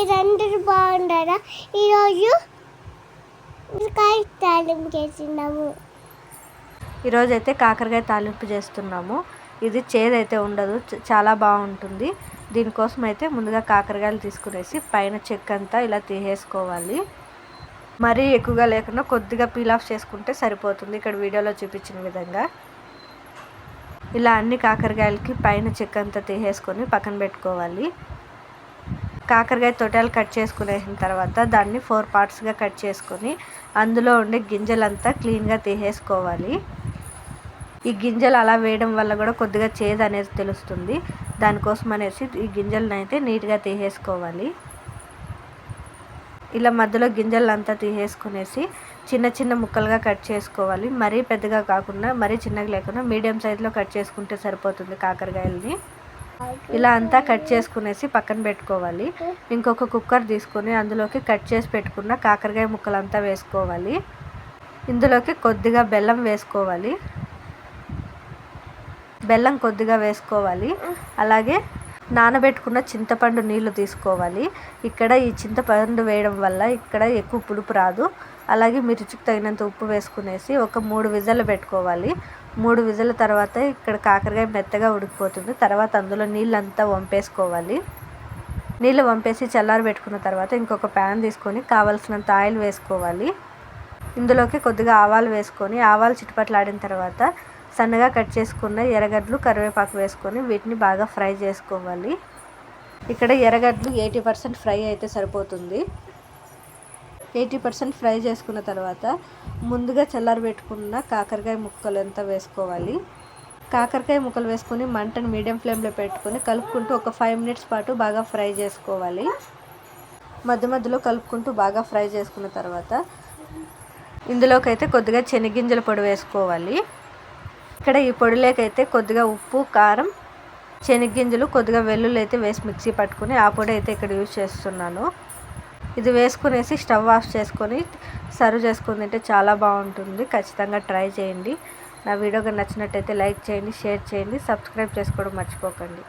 మీరందరూ బాగుంటారా ఈరోజు కాయ తాలింపు చేసినాము ఈరోజు అయితే కాకరకాయ తాలింపు చేస్తున్నాము. ఇది చేదైతే ఉండదు చాలా బాగుంటుంది. దీనికోసం అయితే ముందుగా కాకరకాయలు తీసుకునేసి పైన చెక్క అంతా ఇలా తీసేసుకోవాలి. మరీ ఎక్కువగా లేకుండా కొద్దిగా పీల్ ఆఫ్ చేసుకుంటే సరిపోతుంది. ఇక్కడ వీడియోలో చూపించిన విధంగా. ఇలా అన్ని కాకరకాయలకి పైన చెక్క అంతా తీసేసుకొని పక్కన పెట్టుకోవాలి. కాకరకాయ తొటాలు కట్ చేసుకునేసిన తర్వాత దాన్ని ఫోర్ పార్ట్స్గా కట్ చేసుకొని అందులో ఉండే గింజలంతా క్లీన్గా తీసేసుకోవాలి. ఈ గింజలు అలా వేయడం వల్ల కూడా కొద్దిగా చేదు అనేది తెలుస్తుంది. దానికోసం అనేసి ఈ గింజలను అయితే నీట్గా తీసేసుకోవాలి. ఇలా మధ్యలో గింజలంతా తీసేసుకునేసి చిన్న చిన్న ముక్కలుగా కట్ చేసుకోవాలి. మరీ పెద్దగా కాకుండా మరీ చిన్నగా లేకుండా మీడియం సైజులో కట్ చేసుకుంటే సరిపోతుంది కాకరకాయలని. ఇలా అంతా కట్ చేసుకునేసి పక్కన పెట్టుకోవాలి. ఇంకొక కుక్కర్ తీసుకొని అందులోకి కట్ చేసి పెట్టుకున్న కాకరకాయ ముక్కలంతా వేసుకోవాలి. ఇందులోకి కొద్దిగా బెల్లం వేసుకోవాలి. బెల్లం కొద్దిగా వేసుకోవాలి. అలాగే నానబెట్టుకున్న చింతపండు నీళ్ళు తీసుకోవాలి. ఇక్కడ ఈ చింతపండు వేయడం వల్ల ఇక్కడ ఎక్కువ పులుపు రాదు. అలాగే మిర్చికి తగినంత ఉప్పు వేసుకునేసి ఒక మూడు విజలు పెట్టుకోవాలి. మూడు విజల తర్వాత ఇక్కడ కాకరకాయ మెత్తగా ఉడికిపోతుంది. తర్వాత అందులో నీళ్ళంతా వంపేసుకోవాలి. నీళ్ళు వంపేసి చల్లారి పెట్టుకున్న తర్వాత ఇంకొక ప్యాన్ తీసుకొని కావలసినంత ఆయిల్ వేసుకోవాలి. ఇందులోకి కొద్దిగా ఆవాలు వేసుకొని ఆవాలు చిటపట్లాడిన తర్వాత సన్నగా కట్ చేసుకున్న ఎర్రగడ్డలు కరివేపాకు వేసుకొని వీటిని బాగా ఫ్రై చేసుకోవాలి. ఇక్కడ ఎర్రగడ్డలు ఎయిటీ పర్సెంట్ ఫ్రై అయితే సరిపోతుంది. ఎయిటీ పర్సెంట్ ఫ్రై చేసుకున్న తర్వాత ముందుగా చల్లారి పెట్టుకున్న కాకరకాయ ముక్కలు ఎంత వేసుకోవాలి? కాకరకాయ ముక్కలు వేసుకొని మంటను మీడియం ఫ్లేమ్లో పెట్టుకొని కలుపుకుంటూ ఒక ఫైవ్ మినిట్స్ పాటు బాగా ఫ్రై చేసుకోవాలి. మధ్య మధ్యలో కలుపుకుంటూ బాగా ఫ్రై చేసుకున్న తర్వాత ఇందులోకైతే కొద్దిగా శనగింజల పొడి వేసుకోవాలి. ఇక్కడ ఈ పొడిలోకైతే కొద్దిగా ఉప్పు కారం శనగింజలు కొద్దిగా వెల్లుల్లి అయితే వేసి మిక్సీ పట్టుకుని ఆ పొడి అయితే ఇక్కడ యూజ్ చేస్తున్నాను. ఇది వేసుకునేసి స్టవ్ ఆఫ్ చేసుకొని సర్వ్ చేసుకుని తింటే చాలా బాగుంటుంది. ఖచ్చితంగా ట్రై చేయండి. నా వీడియోగా నచ్చినట్టయితే లైక్ చేయండి షేర్ చేయండి సబ్స్క్రైబ్ చేసుకోవడం మర్చిపోకండి.